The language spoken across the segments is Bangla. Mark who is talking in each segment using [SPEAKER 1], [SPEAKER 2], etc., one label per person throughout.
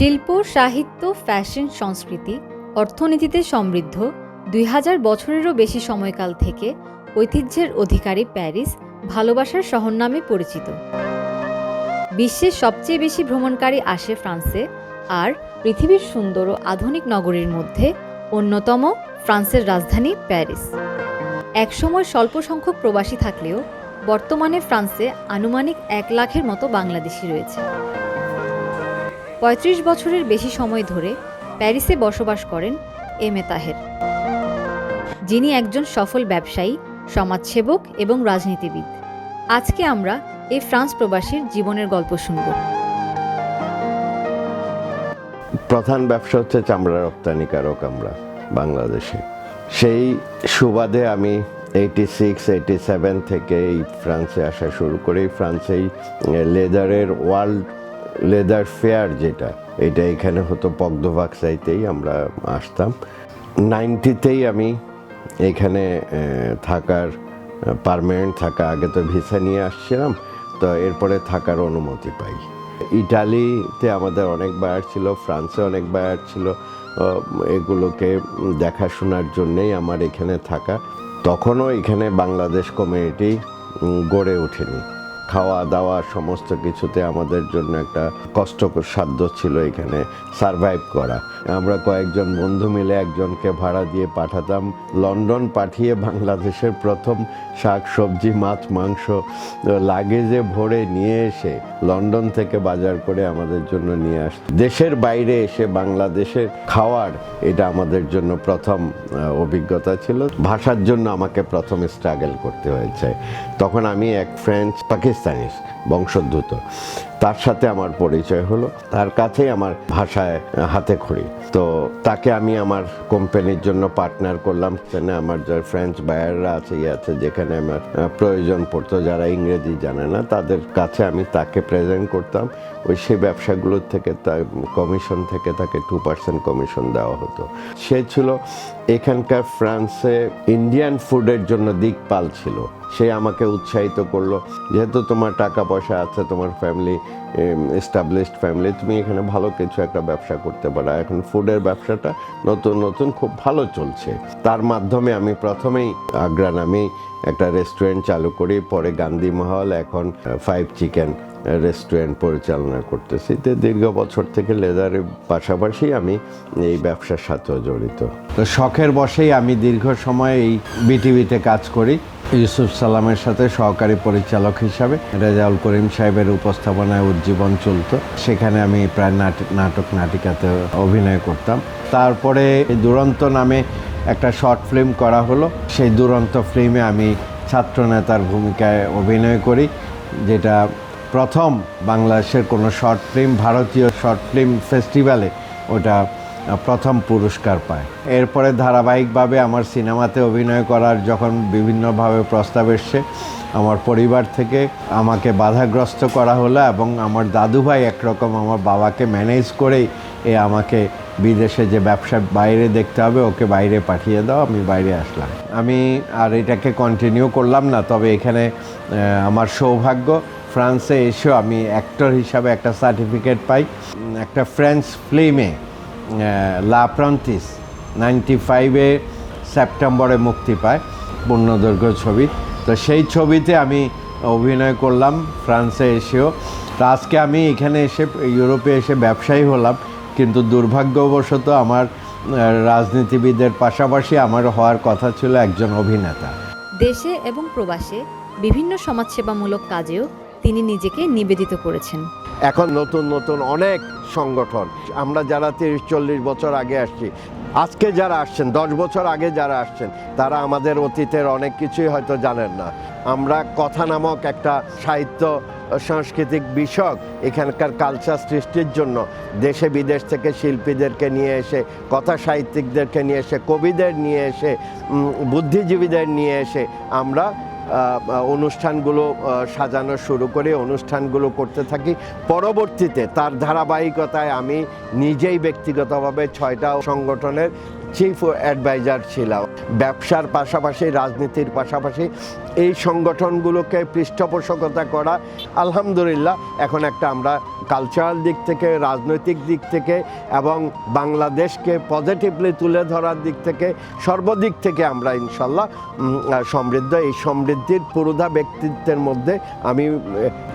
[SPEAKER 1] শিল্প, সাহিত্য, ফ্যাশন, সংস্কৃতি, অর্থনীতিতে সমৃদ্ধ দুই হাজার বছরেরও বেশি সময়কাল থেকে ঐতিহ্যের অধিকারী প্যারিস, ভালোবাসার শহর নামে পরিচিত। বিশ্বের সবচেয়ে বেশি ভ্রমণকারী আসে ফ্রান্সে আর পৃথিবীর সুন্দর ও আধুনিক নগরীর মধ্যে অন্যতম ফ্রান্সের রাজধানী প্যারিস। একসময় স্বল্প সংখ্যক প্রবাসী থাকলেও বর্তমানে ফ্রান্সে আনুমানিক এক লাখের মতো বাংলাদেশি রয়েছে। পঁয়ত্রিশ বছরের বেশি সময় ধরে প্যারিসে বসবাস করেন এম এ তাহের। যিনি একজন সফল ব্যবসায়ী, সমাজসেবক এবং রাজনীতিবিদ। আজকে আমরা এই ফ্রান্স প্রবাসীর জীবনের গল্প শুনব।
[SPEAKER 2] প্রধান ব্যবসা হচ্ছে চামড়া রপ্তানিকারক আমরা, বাংলাদেশে। সেই সুবাদে আমি এইটি সিক্স এইটি সেভেন থেকে এই ফ্রান্সে আসা শুরু করি। ফ্রান্সেই লেদারের ওয়ার্ল্ড লেদার ফেয়ার যেটা, এটা এখানে হতো পগদোভাক্সাইতেই আমরা আসতাম। নাইনটিতেই আমি এখানে থাকার, পারমানেন্ট থাকা, আগে তো ভিসা নিয়ে আসছিলাম, তো এরপরে থাকার অনুমতি পাই। ইটালিতে আমাদের অনেক বায়ার ছিল, ফ্রান্সে অনেক বায়ার ছিল এগুলোকে দেখাশোনার জন্যেই আমার এখানে থাকা। তখনও এখানে বাংলাদেশ কমিউনিটি গড়ে ওঠেনি। খাওয়া দাওয়া সমস্ত কিছুতে আমাদের জন্য একটা কষ্টকর সাধ্য ছিল এখানে সারভাইভ করা। আমরা কয়েকজন বন্ধু মিলে একজনকে ভাড়া দিয়ে পাঠাতাম। লন্ডন পাঠিয়ে বাংলাদেশের প্রথম শাক, সবজি, মাছ, মাংস, লাগেজে ভরে নিয়ে এসে লন্ডন থেকে বাজার করে আমাদের জন্য নিয়ে আসত। দেশের বাইরে এসে বাংলাদেশের খাওয়ার এটা আমাদের জন্য প্রথম অভিজ্ঞতা ছিল। ভাষার জন্য আমাকে প্রথম স্ট্রাগল করতে হয়েছে। তখন আমি এক ফ্রেঞ্চ পাকিস্তানি বংশোদ্ভূত। তার সাথে আমার পরিচয় হলো। তার কাছেই আমার ভাষায় হাতে খড়ি। তো তাকে আমি আমার কোম্পানির জন্য পার্টনার করলাম। সেখানে আমার যে ফ্রেঞ্চ বায়াররা আছে ইয়ে আছে, যেখানে আমার প্রয়োজন পড়তো, যারা ইংরেজি জানে না, তাদের কাছে আমি তাকে প্রেজেন্ট করতাম। ওই সেই ব্যবসাগুলোর থেকে তার কমিশন থেকে তাকে টু পার্সেন্ট কমিশন দেওয়া হতো। সে ছিল এখানকার ফ্রান্সে ইন্ডিয়ান ফুডের জন্য দিকপাল ছিল। সে আমাকে উৎসাহিত করল, যেহেতু তোমার টাকা পয়সা আছে, তোমার ফ্যামিলি এস্টাবলিশড ফ্যামিলি তুমি এখানে ভালো কিছু একটা ব্যবসা করতে পারো। এখন ফুডের ব্যবসাটা নতুন নতুন, খুব ভালো চলছে। তার মাধ্যমে আমি প্রথমেই আগ্রা নামে একটা রেস্টুরেন্ট চালু করি। পরে গান্ধী মহল, এখন ফাইভ চিকেন রেস্টুরেন্ট পরিচালনা করতেছি। তো দীর্ঘ বছর থেকে লেদারের পাশাপাশি আমি এই ব্যবসার সাথেও জড়িত। তো শখের বসেই আমি দীর্ঘ সময় এই বিটিভিতে কাজ করি। ইউসুফ সালামের সাথে সহকারী পরিচালক হিসাবে রেজাউল করিম সাহেবের উপস্থাপনায় উজ্জীবন চলত। সেখানে আমি প্রায় নাট- নাটক নাটিকাতে অভিনয় করতাম। তারপরে দুরন্ত নামে একটা শর্ট ফিল্ম করা হলো। সেই দুরন্ত ফিল্মে আমি ছাত্রনেতার ভূমিকায় অভিনয় করি, যেটা প্রথম বাংলাদেশের কোনো শর্ট ফিল্ম ভারতীয় শর্ট ফিল্ম ফেস্টিভ্যালে ওটা প্রথম পুরস্কার পায়। এরপরে ধারাবাহিকভাবে আমার সিনেমাতে অভিনয় করার যখন বিভিন্নভাবে প্রস্তাব এসছে, আমার পরিবার থেকে আমাকে বাধাগ্রস্ত করা হলো এবং আমার দাদুভাই একরকম আমার বাবাকে ম্যানেজ করেই এ আমাকে বিদেশে যে ব্যবসা বাইরে দেখতে হবে, ওকে বাইরে পাঠিয়ে দাও, আমি বাইরে আসলাম। আমি আর এটাকে কন্টিনিউ করলাম না, তবে এখানে আমার সৌভাগ্য ফ্রান্সে এসেও আমি অ্যাক্টর হিসাবে একটা সার্টিফিকেট পাই। একটা ফ্রেঞ্চ ফিল্মে লা প্রান্তিস নাইনটি ফাইভে সেপ্টেম্বরে মুক্তি পায় পূর্ণদৈর্ঘ্য ছবি। তো সেই ছবিতে আমি অভিনয় করলাম ফ্রান্সে এসেও। তো আজকে আমি এখানে এসে, ইউরোপে এসে ব্যবসায়ী হলাম, কিন্তু দুর্ভাগ্যবশত আমার রাজনীতিবিদের পাশাপাশি আমার হওয়ার কথা ছিল একজন অভিনেতা।
[SPEAKER 1] দেশে এবং প্রবাসে বিভিন্ন সমাজসেবামূলক কাজেও তিনি নিজেকে নিবেদিত করেছেন।
[SPEAKER 2] এখন নতুন নতুন অনেক সংগঠন। আমরা যারা তিরিশ, চল্লিশ বছর আগে আসছি, আজকে যারা আসছেন, দশ বছর আগে যারা আসছেন, তারা আমাদের অতীতের অনেক কিছুই হয়তো জানেন না। আমরা কথা নামক একটা সাহিত্য, সাংস্কৃতিক বিষয়ক এখানকার কালচার সৃষ্টির জন্য দেশে বিদেশ থেকে শিল্পীদেরকে নিয়ে এসে, কথা সাহিত্যিকদেরকে নিয়ে এসে, কবিদের নিয়ে এসে বুদ্ধিজীবীদের নিয়ে এসে আমরা অনুষ্ঠানগুলো সাজানো শুরু করে, অনুষ্ঠানগুলো করতে থাকি। পরবর্তীতে তার ধারাবাহিকতায় আমি নিজেই ব্যক্তিগতভাবে ছয়টা সংগঠনের চিফ অ্যাডভাইজার ছিলাম। ব্যবসার পাশাপাশি, রাজনীতির পাশাপাশি এই সংগঠনগুলোকে পৃষ্ঠপোষকতা করা, আলহামদুলিল্লাহ, এখন একটা আমরা কালচারাল দিক থেকে, রাজনৈতিক দিক থেকে এবং বাংলাদেশকে পজিটিভলি তুলে ধরার দিক থেকে, সর্বদিক থেকে আমরা ইনশাল্লাহ সমৃদ্ধ। এই সমৃদ্ধির পুরোধা ব্যক্তিত্বের মধ্যে আমি,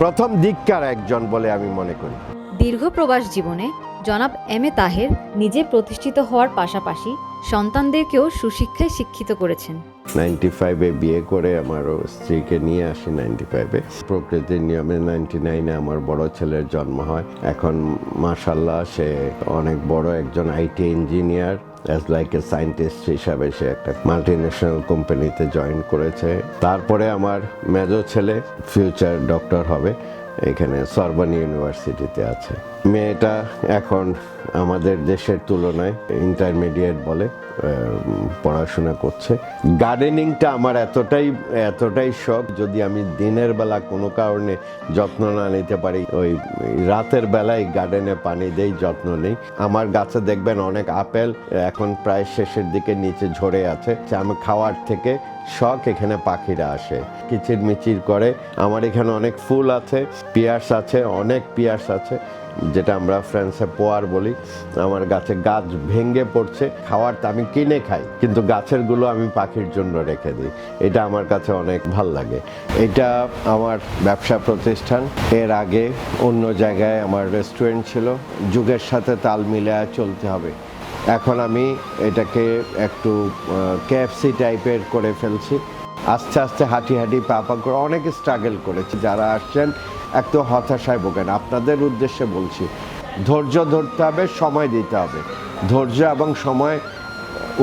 [SPEAKER 2] প্রথম দিককার একজন বলে আমি মনে করি।
[SPEAKER 1] দীর্ঘ প্রবাস জীবনে জনাব এম এ তাহের নিজে প্রতিষ্ঠিত হওয়ার পাশাপাশি সন্তানদেরকেও সুশিক্ষায় শিক্ষিত করেছেন।
[SPEAKER 2] নাইনটি ফাইভে বিয়ে করে আমার স্ত্রীকে নিয়ে আসি নাইনটি ফাইভে প্রকৃতির নিয়মে নাইনটি নাইনে আমার বড় ছেলের জন্ম হয়। এখন মাশাল্লাহ সে অনেক বড় একজন IT engineer. As like a scientist হিসাবে সে একটা মাল্টি ন্যাশনাল কোম্পানিতে জয়েন করেছে। তারপরে আমার মেজো ছেলে ফিউচার ডক্টর হবে। এখানে সরবানি ইউনিভার্সিটিতে আছে। মেয়েটা এখন আমাদের দেশের তুলনায় ইন্টারমিডিয়েট বলে। পড়াশোনা করছে। গার্ডেনিংটা আমার এতটাই এতটাই শখ, যদি আমি দিনের বেলা কোনো কারণে যত্ন না নিতে পারি, ওই রাতের বেলায় গার্ডেনে পানি দেই, যত্ন নেই। আমার গাছে দেখবেন অনেক আপেল, এখন প্রায় শেষের দিকে নিচে ঝরে আছে। আমি খাওয়ার থেকে শখ এখানে পাখিরা আসে কিচির মিচির করে। আমার এখানে অনেক ফুল আছে, পিয়ার্স আছে, অনেক পিয়ার্স আছে। যেটা আমরা ফ্রান্সে পোয়ার বলি, আমার গাছে গাছ ভেঙে পড়ছে, খাওয়ার তো আমি কিনে খাই, কিন্তু গাছেরগুলো আমি পাখির জন্য রেখে দিই। এটা আমার কাছে অনেক ভালো লাগে। এটা আমার ব্যবসা প্রতিষ্ঠান। এর আগে অন্য জায়গায় আমার রেস্টুরেন্ট ছিল, যুগের সাথে তাল মিলিয়ে চলতে হবে। এখন আমি এটাকে একটু কেএফসি টাইপের করে ফেলছি। আস্তে আস্তে, হাঁটি হাঁটি, পা পা করে অনেক স্ট্রাগল করেছি। যারা আসছেন একটু হতাশায় ভোগেন। আপনাদের উদ্দেশ্যে বলছি, ধৈর্য ধরতে হবে, সময় দিতে হবে। ধৈর্য এবং সময়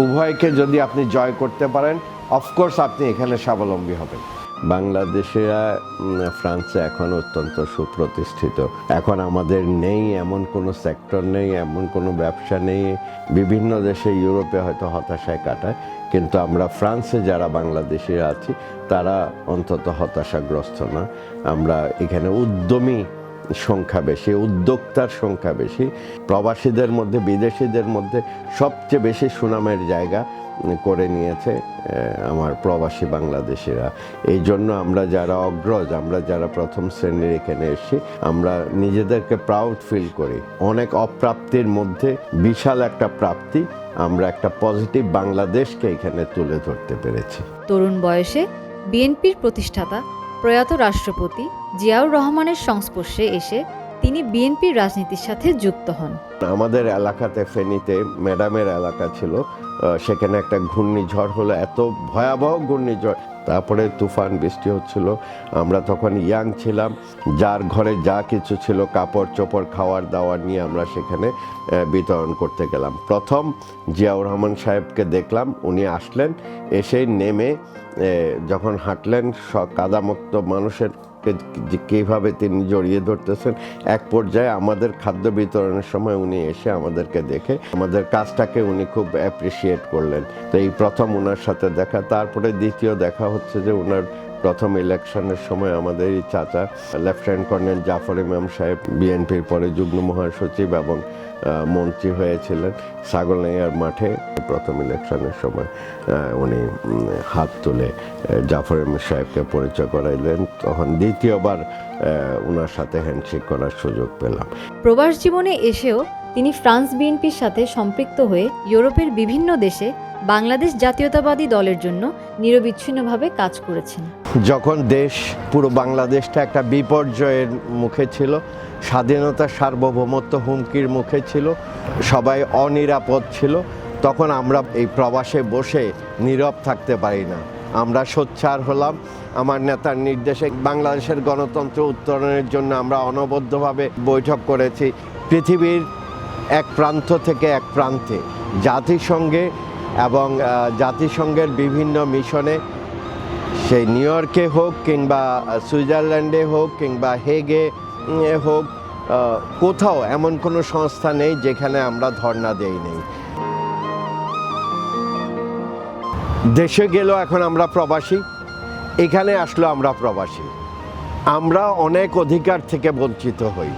[SPEAKER 2] উভয়কে যদি আপনি জয় করতে পারেন অফকোর্স আপনি এখানে স্বাবলম্বী হবেন। বাংলাদেশিরা ফ্রান্সে এখন অত্যন্ত সুপ্রতিষ্ঠিত। এখন আমাদের নেই, এমন কোনো সেক্টর নেই, এমন কোনো ব্যবসা নেই। বিভিন্ন দেশে ইউরোপে হয়তো হতাশায় কাটায়, কিন্তু আমরা ফ্রান্সে যারা বাংলাদেশিরা আছি, তারা অন্তত হতাশাগ্রস্ত না। আমরা এখানে উদ্যমী সংখ্যা বেশি, উদ্যোক্তার সংখ্যা বেশি। প্রবাসীদের মধ্যে, বিদেশিদের মধ্যে সবচেয়ে বেশি সুনামের জায়গা করে নিয়েছে আমার প্রবাসী বাংলাদেশিরা। এই জন্য আমরা যারা অগ্রজ, আমরা যারা প্রথম শ্রেণির এখানে এসেছি, আমরা নিজেদেরকে প্রাউড ফিল করি। অনেক অপ্রাপ্তির মধ্যে বিশাল একটা প্রাপ্তি, আমরা একটা পজিটিভ বাংলাদেশকে এখানে তুলে ধরতে পেরেছি।
[SPEAKER 1] তরুণ বয়সে বিএনপির প্রতিষ্ঠাতা প্রয়াত রাষ্ট্রপতি জিয়াউর রহমানের সংস্পর্শে এসে তিনি বিএনপির রাজনীতির সাথে যুক্ত হন।
[SPEAKER 2] আমাদের এলাকাতে ফেনীতে ম্যাডামের এলাকা ছিল সেখানে একটা ঘূর্ণিঝড় হলো, এত ভয়াবহ ঘূর্ণিঝড়। তারপরে তুফান, বৃষ্টি হচ্ছিল, আমরা তখন ইয়াং ছিলাম, যার ঘরে যা কিছু ছিল, কাপড় চোপড়, খাওয়ার দাওয়ার নিয়ে আমরা সেখানে বিতরণ করতে গেলাম। প্রথম জিয়াউর রহমান সাহেবকে দেখলাম, উনি আসলেন, এসে নেমে যখন হাঁটলেন কাদামুক্ত মানুষের যে কীভাবে তিনি জড়িয়ে ধরতেছেন, এক পর্যায়ে আমাদের খাদ্য বিতরণের সময় উনি এসে আমাদেরকে দেখে, আমাদের কাজটাকে উনি খুব অ্যাপ্রিসিয়েট করলেন। তো এই প্রথম ওনার সাথে দেখা, তারপরে দ্বিতীয় দেখা হচ্ছে যে ওনার প্রথম ইলেকশনের সময় আমাদের এই চাচা, লেফটেন্যান্ট কর্নেল জাফর ইমাম সাহেব, বিএনপির পরে যুগ্ম মহাসচিব এবং মন্ত্রী হয়েছিলেন ছাগলনাইয়ার মাঠে প্রথম ইলেকশনের সময় উনি হাত তুলে জাফর ইমাম সাহেবকে পরিচয় করাইলেন তখন দ্বিতীয়বার ওনার সাথে হ্যান্ডশেক করার সুযোগ পেলাম।
[SPEAKER 1] প্রবাস জীবনে এসেও তিনি ফ্রান্স বিএনপির সাথে সম্পৃক্ত হয়ে ইউরোপের বিভিন্ন দেশে বাংলাদেশ জাতীয়তাবাদী দলের জন্য নিরবিচ্ছিন্নভাবে কাজ করেছেন।
[SPEAKER 2] যখন দেশ, পুরো বাংলাদেশটা একটা বিপর্যয়ের মুখে ছিল, স্বাধীনতা সার্বভৌমত্ব হুমকির মুখে ছিল, সবাই অনিরাপদ ছিল, তখন আমরা এই প্রবাসে বসে নীরব থাকতে পারি না। আমরা সোচ্চার হলাম, আমার নেতার নির্দেশে বাংলাদেশের গণতন্ত্র উত্তরণের জন্য আমরা অনবদ্যভাবে বৈঠক করেছি। পৃথিবীর এক প্রান্ত থেকে এক প্রান্তে, জাতিসংঘে এবং জাতিসংঘের বিভিন্ন মিশনে সেই নিউ ইয়র্কে হোক কিংবা সুইজারল্যান্ডে হোক কিংবা হেগে হোক কোথাও এমন কোনো সংস্থা নেই যেখানে আমরা ধর্ণা দেই নেই। দেশে গেলেও এখন আমরা প্রবাসী, এখানে আসলো আমরা প্রবাসী। আমরা অনেক অধিকার থেকে বঞ্চিত হই।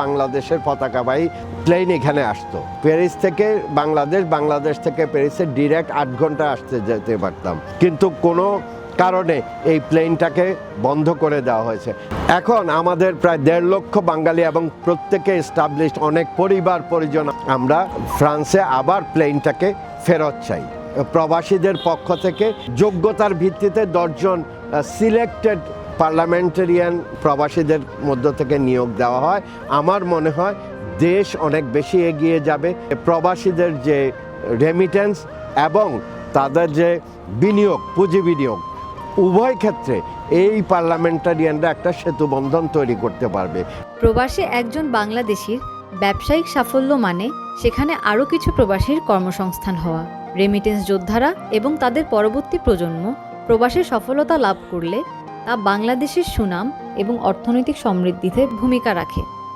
[SPEAKER 2] বাংলাদেশের পতাকাবাহী প্লেন এখানে আসতো। প্যারিস থেকে বাংলাদেশ বাংলাদেশ থেকে প্যারিসে ডিরেক্ট আট ঘণ্টা আসতে যেতে পারতাম। কিন্তু কোনো কারণে এই প্লেনটাকে বন্ধ করে দেওয়া হয়েছে। এখন আমাদের প্রায় দেড় লক্ষ বাঙালি এবং প্রত্যেকে এস্টাবলিশড অনেক পরিবার, পরিজন, আমরা ফ্রান্সে আবার প্লেনটাকে ফেরত চাই। প্রবাসীদের পক্ষ থেকে যোগ্যতার ভিত্তিতে দশজন সিলেক্টেড পার্লামেন্টারিয়ান প্রবাসীদের মধ্য থেকে নিয়োগ দেওয়া হয়। আমার মনে হয় দেশ অনেক বেশি এগিয়ে যাবে। প্রবাসীদের যে রেমিটেন্স এবং তাদের যে বিনিয়োগ, পুঁজি বিনিয়োগ উভয় ক্ষেত্রে এই পার্লামেন্টারিয়ানরা একটা সেতু বন্ধন তৈরি করতে পারবে।
[SPEAKER 1] প্রবাসে একজন বাংলাদেশির ব্যবসায়িক সাফল্য মানে সেখানে আরও কিছু প্রবাসীর কর্মসংস্থান হওয়া। রেমিটেন্স যোদ্ধারা এবং তাদের পরবর্তী প্রজন্ম প্রবাসে সফলতা লাভ করলে তা বাংলাদেশের সুনাম এবং অর্থনৈতিক সমৃদ্ধিতে ভূমিকা রাখে।